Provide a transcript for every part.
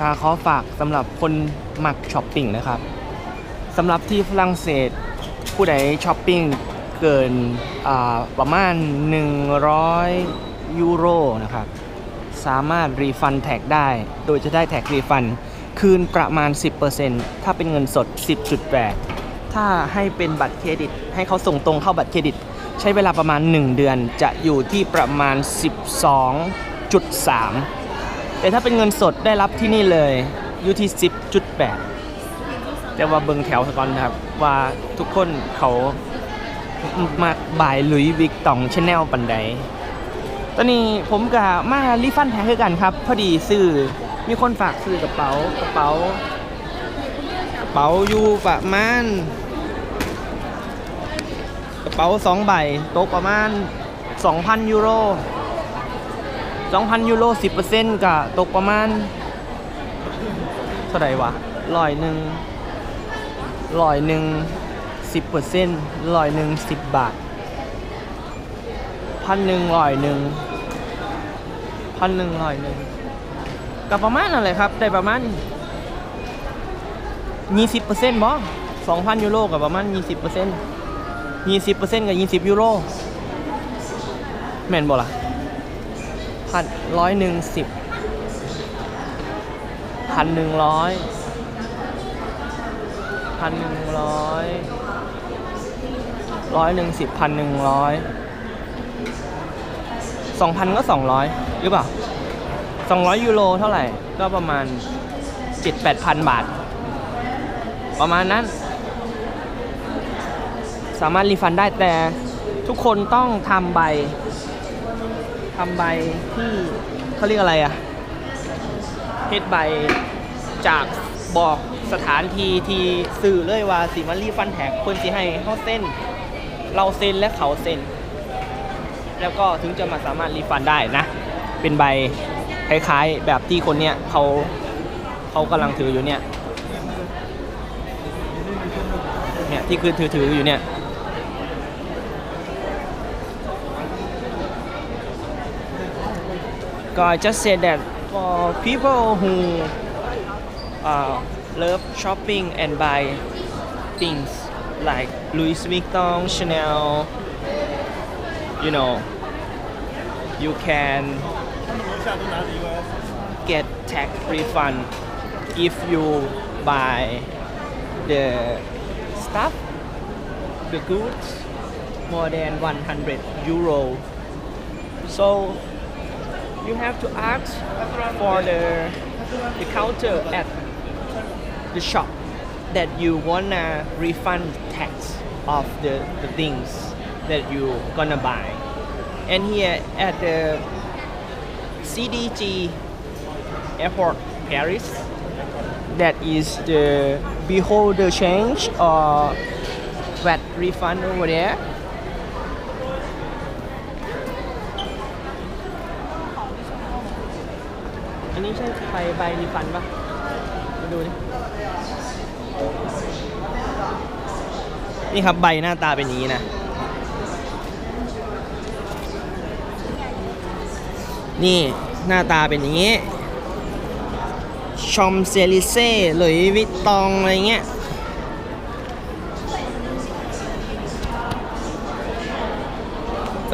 กาขอฝากสำหรับคนมักช้อปปิ้งนะครับสำหรับที่ฝรั่งเศสผู้ใดช้อปปิ้งเกินประมาณ 100 ยูโรนะครับ สามารถรีฟันแท็กได้ โดยจะได้แท็กรีฟัน คืนประมาณ 10%ถ้าเป็นเงินสด 10.8 ถ้าให้เป็นบัตรเครดิต ให้เขาส่งตรงเข้าบัตรเครดิต ใช้เวลาประมาณ 1 เดือนจะอยู่ที่ประมาณ 12.3 แต่ถ้าเป็นเงินสดได้รับที่นี่เลยอยู่ที่ 10.8 แต่ว่าเบิงแถวก่อนนะครับ ว่าทุกคนเขามาบ่ายหลุยวิกตองชแนลปันใดตอนนี้ผมกับมารีฟันแท็กคือกันครับ พอดีซื้อมีคนฝากซื้อกระเป๋ากระเป๋ากระเป๋าอยู่ประมาณกระเป๋าสองใบตกประมาณ 2,000 ยูโร 2,000 ยูโร 10%ก็ตกประมาณเท่าไหร่วะร้อยหนึ่งร้อยหนึ่งสิบเปอร์เซ็นต์ร้อยหนึ่งสิบบาทพันหนึ่งร้อยหนึ่งพันหนึ่งร้อยหนึ่งก็ประมาณนั่นแหละครับ ได้ประมาณยี่สิบเปอร์เซ็นต์บ่สองพันยูโรกับประมาณยี่สิบเปอร์เซ็นต์ยี่สิบเปอร์เซ็นต์กับยี่สิบยูโรแม่นบ่ล่ะ พันร้อยหนึ่งสิบพันหนึ่งร้อยพันหนึ่งร้อยร้อยหนึ่งสิบพันหนึ่งร้อยสองพันก็สองร้อยหรือเปล่าสองร้อยยูโรเท่าไหร่ ก็ประมาณเจ็ดแปดพันบาท ประมาณนั้น สามารถรีฟันได้แต่ทุกคนต้องทำใบ ทำใบที่เขาเรียกอะไรอะเฮ็ดใบจากบอกสถานที่ที่สื่อเลยว่าสิมารีฟันแท็กคนสิให้เขาเส้น เราเซ็นและเขาเซ็น แล้วก็ถึงจะมาสามารถรีฟันได้นะ เป็นใบคล้ายๆ แบบที่คนเนี้ยเขาเขากำลังถืออยู่เนี่ยเนี่ยที่คือถือถืออยู่เนี่ย I just said that for people who uh, love shopping and buy things like Louis Vuitton, Chanel, you know, you can get tax refund if you buy the stuff, the goods, more than 100 euro. So you have to ask for the, the counter at the shop that you wanna refund tax of the, the things that you gonna buy. And here at the CDG Airport Paris, that is the beholder change or VAT refund over there. อันนี้ใช่ใบใบรีฟันปะมาดูดินี่ครับใบหน้าตาเป็นอย่างนี้นะ นี่หน้าตาเป็นอย่างนี้ ชอมเซลิเซ่หรือวิตตอง อะไรเงี้ย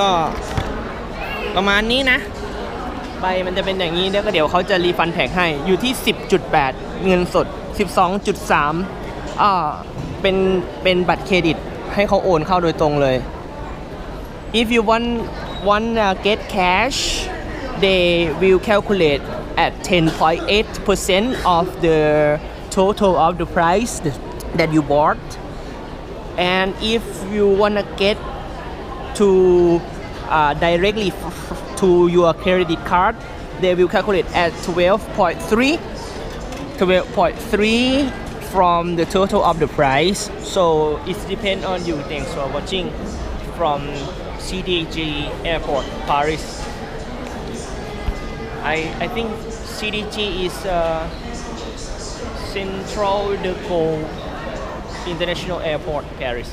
ก็ประมาณนี้นะ ใบมันจะเป็นอย่างนี้แล้วก็เดี๋ยวเขาจะรีฟันแท็กให้อยู่ที่ 10.8 เงินสด 12.3อ่าเป็นเป็นบัตรเครดิตให้เขาโอนเข้าโดยตรงเลย if you want want uh, get cash they will calculate at 10.8% of the total of the price that, you bought and if you wanna get to uh, directly to your credit card they will calculate at 12.3 12.3 from the total of the price. So it depends on you. Thanks for watching from CDG airport Paris. I, I think CDG is uh, Central de Gaulle International Airport Paris